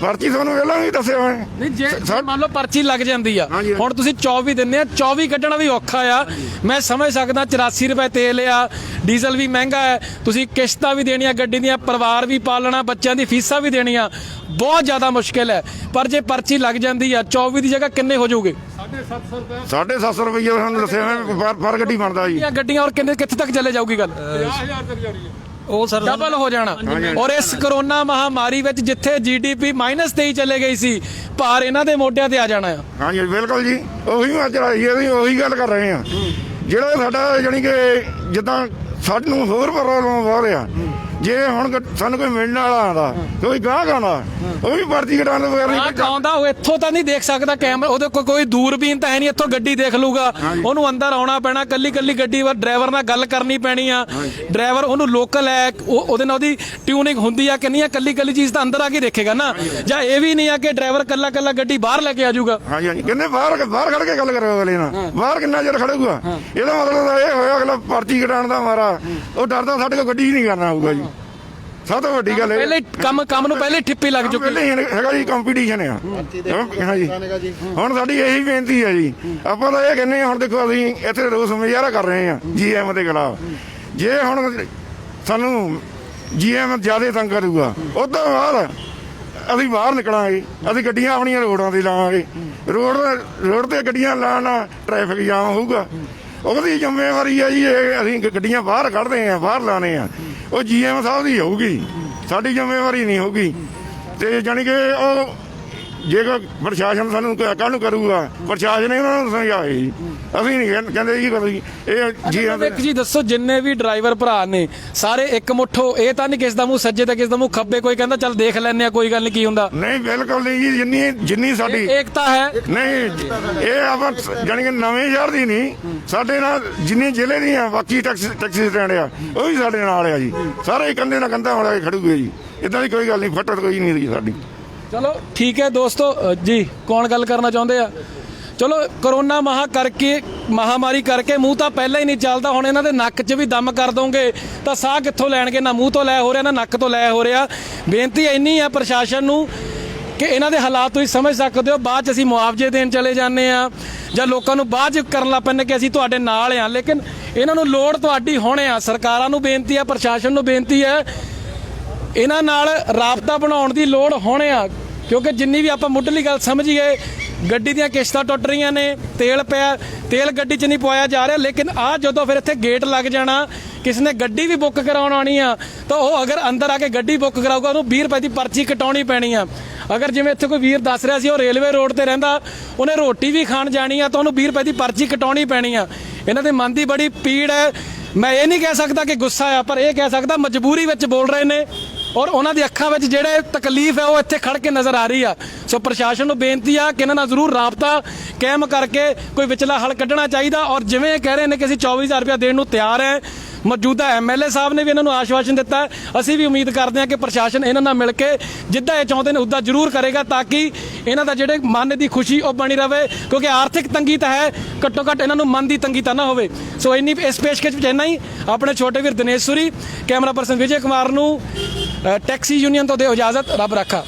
ਪਰਚੀ ਤੁਹਾਨੂੰ ਪਹਿਲਾਂ ਵੀ ਦੱਸਿਆ ਮੈਂ। ਨਹੀਂ ਜੇ ਜੇ ਮੰਨ ਲਓ ਪਰਚੀ ਲੱਗ ਜਾਂਦੀ ਆ ਹਾਂਜੀ। ਹੁਣ ਤੁਸੀਂ 24 ਦਿੰਨੇ ਆ 24 ਕੱਢਣਾ ਵੀ ਔਖਾ ਆ। ਮੈਂ ਸਮਝ ਸਕਦਾ 84 ਰੁਪਏ ਤੇਲ ਆ ਡੀਜ਼ਲ ਵੀ ਮਹਿੰਗਾ ਹੈ ਤੁਸੀਂ ਕਿਸ਼ਤਾਂ ਵੀ ਦੇਣੀਆਂ ਗੱਡੀ ਦੀਆਂ ਪਰਿਵਾਰ ਵੀ ਪਾਲਣਾ ਬੱਚਿਆਂ ਦੀ ਫੀਸਾਂ ਵੀ ਦੇਣੀਆਂ ਬਹੁਤ ਜ਼ਿਆਦਾ ਮੁਸ਼ਕਿਲ ਹੈ। ਪਰ ਜੇ ਪਰਚੀ ਲੱਗ ਜਾਂਦੀ ਆ 24 ਦੀ ਜਗ੍ਹਾ ਕਿੰਨੇ ਹੋ ਜਾਓਗੇ 750 ਰੁਪਏ ਸਾਨੂੰ ਦੱਸਿਆ ਮੈਂ ਪਰ- ਪਰ ਗੱਡੀ ਬਣਦਾ ਜੀ। ਇਹ ਗੱਡੀਆਂ ਔਰ ਕਿੰਨੇ ਕਿੱਥੇ ਤੱਕ ਚਲੇ ਜਾਊਗੀ ਗੱਲ? ਉਹ ਸਰ ਡਬਲ ਹੋ ਜਾਣਾ। ਔਰ ਇਸ ਕਰੋਨਾ ਮਹਾਮਾਰੀ ਵਿੱਚ ਜਿੱਥੇ ਜੀਡੀਪੀ -23 ਚਲੇ ਗਈ ਸੀ ਭਾਰ ਇਹਨਾਂ ਦੇ ਮੋਢਿਆਂ ਤੇ ਆ ਜਾਣਾ ਆ। ਹਾਂਜੀ ਬਿਲਕੁਲ ਜੀ। ਉਹੀ ਅੱਜ ਆਈ ਅਸੀਂ ਉਹੀ ਗੱਲ ਕਰ ਰਹੇ ਹਾਂ। ਜਿਹੜਾ ਸਾਡਾ ਜਾਨੀ ਕਿ ਜਿੱਦਾਂ ਸਾਨੂੰ ਹੋਰ ਪ੍ਰੋਬਲਮ ਬਹੁਤ ਆ ਜੇ ਹੁਣ ਸਾਨੂੰ ਕੋਈ ਮਿਲਣ ਵਾਲਾ ਆਉਂਦਾ ਕੋਈ ਗਾਹਕ ਆਉਂਦਾ ਉਹ ਵੀ ਪਰਚੀ ਕਟਾਉਣ ਤੋਂ ਬਗੈਰ ਨਹੀਂ ਆਉਂਦਾ ਉਹ ਇੱਥੋਂ ਤਾਂ ਨਹੀਂ ਦੇਖ ਸਕਦਾ ਕੈਮਰਾ ਉਹਦੇ ਕੋਲ ਕੋਈ ਦੂਰਬੀਨ ਤਾਂ ਹੈ ਨਹੀਂ ਇੱਥੋਂ ਗੱਡੀ ਦੇਖ ਲੂਗਾ ਉਹਨੂੰ ਅੰਦਰ ਆਉਣਾ ਪੈਣਾ ਕੱਲੀ ਕੱਲੀ ਗੱਡੀ ਵਾਰ ਡਰਾਈਵਰ ਨਾਲ ਗੱਲ ਕਰਨੀ ਪੈਣੀ ਆ। ਡਰਾਈਵਰ ਉਹਨੂੰ ਲੋਕਲ ਹੈ ਉਹ- ਉਹਦੇ ਨਾਲ ਉਹਦੀ ਟਿਊਨਿੰਗ ਹੁੰਦੀ ਆ ਕਿ ਨਹੀਂ ਆ ਕੱਲੀ ਕੱਲੀ ਚੀਜ਼ ਤਾਂ ਅੰਦਰ ਆ ਕੇ ਦੇਖੇਗਾ ਨਾ। ਜਾਂ ਇਹ ਵੀ ਨਹੀਂ ਆ ਕਿ ਡਰਾਈਵਰ ਕੱਲਾ ਕੱਲਾ ਗੱਡੀ ਬਾਹਰ ਲੈ ਕੇ ਆ ਜਾਊਗਾ। ਹਾਂਜੀ ਹਾਂਜੀ। ਕਹਿੰਦੇ ਬਾਹਰ ਬਾਹਰ ਖੜ ਕੇ ਗੱਲ ਕਰੋ ਅਗਲੇ ਨਾਲ। ਬਾਹਰ ਕਿੰਨਾ ਚਿਰ ਖੜੂਗਾ? ਇਹਦਾ ਮਤਲਬ ਇਹ ਹੋਇਆ ਅਗਲਾ ਪਰਚੀ ਕਟਾਉਣ ਦਾ ਮਾਰਾ। ਉਹ ਡਰਦਾ ਸਾਡੇ ਕੋਲ ਗੱਡੀ ਹੀ ਨਹੀਂ ਕਰਨਾ ਆਊਗਾ ਜੀ। ਸਭ ਤੋਂ ਵੱਡੀ ਗੱਲ ਇਹ ਪਹਿਲੇ ਕੰਮ ਕੰਮ ਨੂੰ ਪਹਿਲੇ ਠਿੱਪੀ ਲੱਗ ਚੁੱਕੀ। ਪਹਿਲੇ ਹੀ ਹੈਗਾ ਜੀ। ਕੰਪੀਟੀਸ਼ਨ ਆ ਹਾਂਜੀ ਹੁਣ ਸਾਡੀ ਇਹੀ ਬੇਨਤੀ ਹੈ ਜੀ। ਆਪਾਂ ਤਾਂ ਇਹ ਕਹਿੰਦੇ ਹਾਂ ਹੁਣ ਦੇਖੋ ਅਸੀਂ ਇੱਥੇ ਰੋਸ ਮੁਜ਼ਾਹਰਾ ਕਰ ਰਹੇ ਹਾਂ ਜੀਐਮ ਦੇ ਖਿਲਾਫ। ਜੇ ਹੁਣ ਸਾਨੂੰ ਜੀਐਮ ਜ਼ਿਆਦਾ ਤੰਗ ਕਰੂਗਾ ਉਸ ਤੋਂ ਬਾਅਦ ਅਸੀਂ ਬਾਹਰ ਨਿਕਲਾਂਗੇ ਅਸੀਂ ਗੱਡੀਆਂ ਆਪਣੀਆਂ ਰੋਡਾਂ ਤੇ ਲਾਵਾਂਗੇ। ਰੋਡ ਰੋਡ ਤੇ ਗੱਡੀਆਂ ਨਾਲ ਟ੍ਰੈਫਿਕ ਜਾਮ ਹੋਊਗਾ। ਉਹਦੀ ਜ਼ਿੰਮੇਵਾਰੀ ਹੈ ਜੀ, ਇਹ ਅਸੀਂ ਗੱਡੀਆਂ ਬਾਹਰ ਕੱਢਦੇ ਆ, ਬਾਹਰ ਲਾਣੇ ਆ। ਉਹ ਜੀਐਮ ਸਾਹਿਬ ਦੀ ਹੋਊਗੀ। ਸਾਡੀ ਜ਼ਿੰਮੇਵਾਰੀ ਨਹੀਂ ਹੋਊਗੀ। ਤੇ ਜਾਣੀ ਕਿ ਉਹ ਜੇ ਕੋਈ ਪ੍ਰਸ਼ਾਸਨ ਸਾਨੂੰ ਕੱਲ ਨੂੰ ਕਰੂਗਾ ਪ੍ਰਸ਼ਾਸਨ ਨੇ ਉਹਨਾਂ ਨੂੰ ਸਮਝਾਏ ਜੀ ਅਸੀਂ ਨਹੀਂ ਕਹਿੰ- ਕਹਿੰਦੇ ਜੀ ਕੋਈ ਇਹ ਜੀਐਮ ਇੱਕ ਜੀ ਦੱਸੋ ਜਿੰਨੇ ਵੀ ਡਰਾਈਵਰ ਭਰਾ ਨੇ ਸਾਰੇ ਇੱਕ ਮੁੱਠੋ ਇਹ ਤਾਂ ਨਹੀਂ ਕਿਸ ਦਾ ਮੂੰਹ ਸੱਜੇ ਤੇ ਕਿਸ ਦਾ ਮੂੰਹ ਖੱਬੇ ਕੋਈ ਕਹਿੰਦਾ ਚੱਲ ਦੇਖ ਲੈਨੇ ਆ ਕੋਈ ਗੱਲ ਨਹੀਂ ਕੀ ਹੁੰਦਾ। ਨਹੀਂ ਬਿਲਕੁਲ ਨਹੀਂ ਜੀ ਜਿੰਨੀ ਜਿੰਨੀ ਸਾਡੀ ਏਕਤਾ ਹੈ। ਨਹੀਂ ਇਹ ਆਪਾਂ ਜਾਣੀ ਕਿ ਨਵੇਂ ਸ਼ਹਿਰ ਦੀ ਨਹੀਂ ਸਾਡੇ ਨਾਲ ਜਿੰਨੇ ਜ਼ਿਲ੍ਹੇ ਦੀਆਂ ਬਾਕੀ ਟੈਕਸੀ ਟੈਕਸੀ ਸਟੈਂਡ ਆ ਉਹ ਵੀ ਸਾਡੇ ਨਾਲ ਆ ਜੀ। ਸਾਰੇ ਹੀ ਕੰਧੇ ਨਾਲ ਕੰਧਾ ਹੋਣਾ ਖੜੂਗੇ ਜੀ। ਇਦਾਂ ਦੀ ਕੋਈ ਗੱਲ ਨਹੀਂ ਫਟੜ ਕੋਈ ਨਹੀਂ ਜੀ ਸਾਡੀ। ਚਲੋ ਠੀਕ ਹੈ ਦੋਸਤੋ ਅ, ਜੀ ਕੌਣ ਗੱਲ ਕਰਨਾ ਚਾਹੁੰਦੇ ਆ? ਚਲੋ ਕਰੋਨਾ ਮਹਾ ਕਰਕੇ ਮਹਾਮਾਰੀ ਕਰਕੇ ਮੂੰਹ ਤਾਂ ਪਹਿਲਾਂ ਹੀ ਨਹੀਂ ਚੱਲਦਾ ਹੁਣ ਇਹਨਾਂ ਦੇ ਨੱਕ 'ਚ ਵੀ ਦਮ ਕਰ ਦੋਗੇ ਤਾਂ ਸਾਹ ਕਿੱਥੋਂ ਲੈਣਗੇ? ਨਾ ਮੂੰਹ ਤੋਂ ਲੈ ਹੋ ਰਿਹਾ ਨਾ ਨੱਕ ਤੋਂ ਲੈ ਹੋ ਰਿਹਾ। ਬੇਨਤੀ ਇੰਨੀ ਆ ਪ੍ਰਸ਼ਾਸਨ ਨੂੰ ਕਿ ਇਹਨਾਂ ਦੇ ਹਾਲਾਤ ਤੁਸੀਂ ਸਮਝ ਸਕਦੇ ਹੋ ਬਾਅਦ 'ਚ ਅਸੀਂ ਮੁਆਵਜ਼ੇ ਦੇਣ ਚਲੇ ਜਾਂਦੇ ਆ ਜਾਂ ਲੋਕਾਂ ਨੂੰ ਬਾਅਦ 'ਚ ਕਰਨ ਲੱਗ ਪੈਂਦੇ ਕਿ ਅਸੀਂ ਤੁਹਾਡੇ ਨਾਲ ਆ। ਲੇਕਿਨ ਇਹਨਾਂ ਨੂੰ ਲੋੜ ਤੁਹਾਡੀ ਹੋਣੇ ਆ। ਸਰਕਾਰਾਂ ਨੂੰ ਬੇਨਤੀ ਆ ਪ੍ਰਸ਼ਾਸਨ ਨੂੰ ਬੇਨਤੀ ਹੈ ਇਹਨਾਂ ਨਾਲ ਰਾਬਤਾ ਬਣਾਉਣ ਦੀ ਲੋੜ ਹੋਣੇ ਆ। ਕਿਉਂਕਿ ਜਿੰਨੀ ਵੀ ਆਪਾਂ ਮੁੱਢਲੀ ਗੱਲ ਸਮਝੀਏ ਗੱਡੀ ਦੀਆਂ ਕਿਸ਼ਤਾਂ ਟੁੱਟ ਰਹੀਆਂ ਨੇ, ਤੇਲ ਪਿਆ, ਤੇਲ ਗੱਡੀ 'ਚ ਨਹੀਂ ਪਵਾਇਆ ਜਾ ਰਿਹਾ, ਲੇਕਿਨ ਆ ਜਦੋਂ ਫਿਰ ਇੱਥੇ ਗੇਟ ਲੱਗ ਜਾਣਾ ਕਿਸ ਨੇ ਗੱਡੀ ਵੀ ਬੁੱਕ ਕਰਾਉਣ ਆਣੀ ਆ, ਤਾਂ ਉਹ ਅਗਰ ਅੰਦਰ ਆ ਕੇ ਗੱਡੀ ਬੁੱਕ ਕਰਾਊਗਾ, ਉਹਨੂੰ 20 ਰੁਪਏ ਦੀ ਪਰਚੀ ਕਟਾਉਣੀ ਪੈਣੀ ਆ। ਅਗਰ ਜਿਵੇਂ ਇੱਥੇ ਕੋਈ ਵੀਰ ਦੱਸ ਰਿਹਾ ਸੀ, ਉਹ ਰੇਲਵੇ ਰੋਡ ਤੇ ਰਹਿੰਦਾ, ਉਹਨੇ ਰੋਟੀ ਵੀ ਖਾਣ ਜਾਣੀ ਆ, ਤਾਂ ਉਹਨੂੰ 20 ਰੁਪਏ ਦੀ ਪਰਚੀ ਕਟਾਉਣੀ ਪੈਣੀ ਆ। ਇਹਨਾਂ ਦੇ ਮਨ ਦੀ ਬੜੀ ਪੀੜ ਹੈ। ਮੈਂ ਇਹ ਨਹੀਂ ਕਹਿ ਸਕਦਾ ਕਿ ਗੁੱਸਾ ਆ, ਪਰ ਇਹ ਕਹਿ ਸਕਦਾ ਮਜਬੂਰੀ ਵਿੱਚ ਬੋਲ ਰਹੇ ਨੇ। ਔਰ ਉਹਨਾਂ ਦੀ ਅੱਖਾਂ ਵਿੱਚ ਜਿਹੜੇ ਤਕਲੀਫ ਹੈ, ਉਹ ਇੱਥੇ ਖੜ ਕੇ ਨਜ਼ਰ ਆ ਰਹੀ ਆ। ਸੋ ਪ੍ਰਸ਼ਾਸਨ ਨੂੰ ਬੇਨਤੀ ਆ ਕਿ ਇਹਨਾਂ ਨਾਲ ਜ਼ਰੂਰ ਰਾਬਤਾ ਕਾਇਮ ਕਰਕੇ ਕੋਈ ਵਿਚਲਾ ਹੱਲ ਕੱਢਣਾ ਚਾਹੀਦਾ। ਔਰ ਜਿਵੇਂ ਇਹ ਕਹਿ ਰਹੇ ਨੇ ਕਿ ਅਸੀਂ 24000 ਰੁਪਏ ਦੇਣ ਨੂੰ ਤਿਆਰ ਹੈ, ਮੌਜੂਦਾ ਐਮਐਲਏ ਸਾਹਿਬ ਨੇ ਵੀ ਇਹਨਾਂ ਨੂੰ ਆਸ਼ਵਾਸਨ ਦਿੱਤਾ ਅਸੀਂ ਵੀ ਉਮੀਦ ਕਰਦੇ ਹਾਂ ਕਿ ਪ੍ਰਸ਼ਾਸਨ ਇਹਨਾਂ ਨਾਲ ਮਿਲ ਕੇ ਜਿੱਦਾਂ ਇਹ ਚਾਹੁੰਦੇ ਨੇ, ਉਦਾਂ ਜ਼ਰੂਰ ਕਰੇਗਾ ਤਾਂ ਕਿ ਇਹਨਾਂ ਦਾ ਜਿਹੜੇ ਮਨ ਦੀ ਖੁਸ਼ੀ ਉਹ ਬਣੀ ਰਵੇ। ਕਿਉਂਕਿ ਆਰਥਿਕ ਤੰਗੀ ਤਾਂ ਹੈ, ਘੱਟੋ ਘੱਟ ਇਹਨਾਂ ਨੂੰ ਮਨ ਦੀ ਤੰਗੀ ਤਾਂ ਨਾ ਹੋਵੇ। ਸੋ ਇੰਨੀ ਇਸ ਪੇਸ਼ਕਸ਼ ਵਿੱਚ ਇੰਨਾ ਹੀ। ਆਪਣੇ ਛੋਟੇ ਵੀਰ ਦਿਨੇਸ਼ ਸੂਰੀ, ਕੈਮਰਾ ਪਰਸਨ ਵਿਜੇ ਕੁਮਾਰ ਨੂੰ ਟੈਕਸੀ ਯੂਨੀਅਨ ਤੋਂ ਦਿਓ ਇਜਾਜ਼ਤ ਰੱਬ ਰੱਖਾ।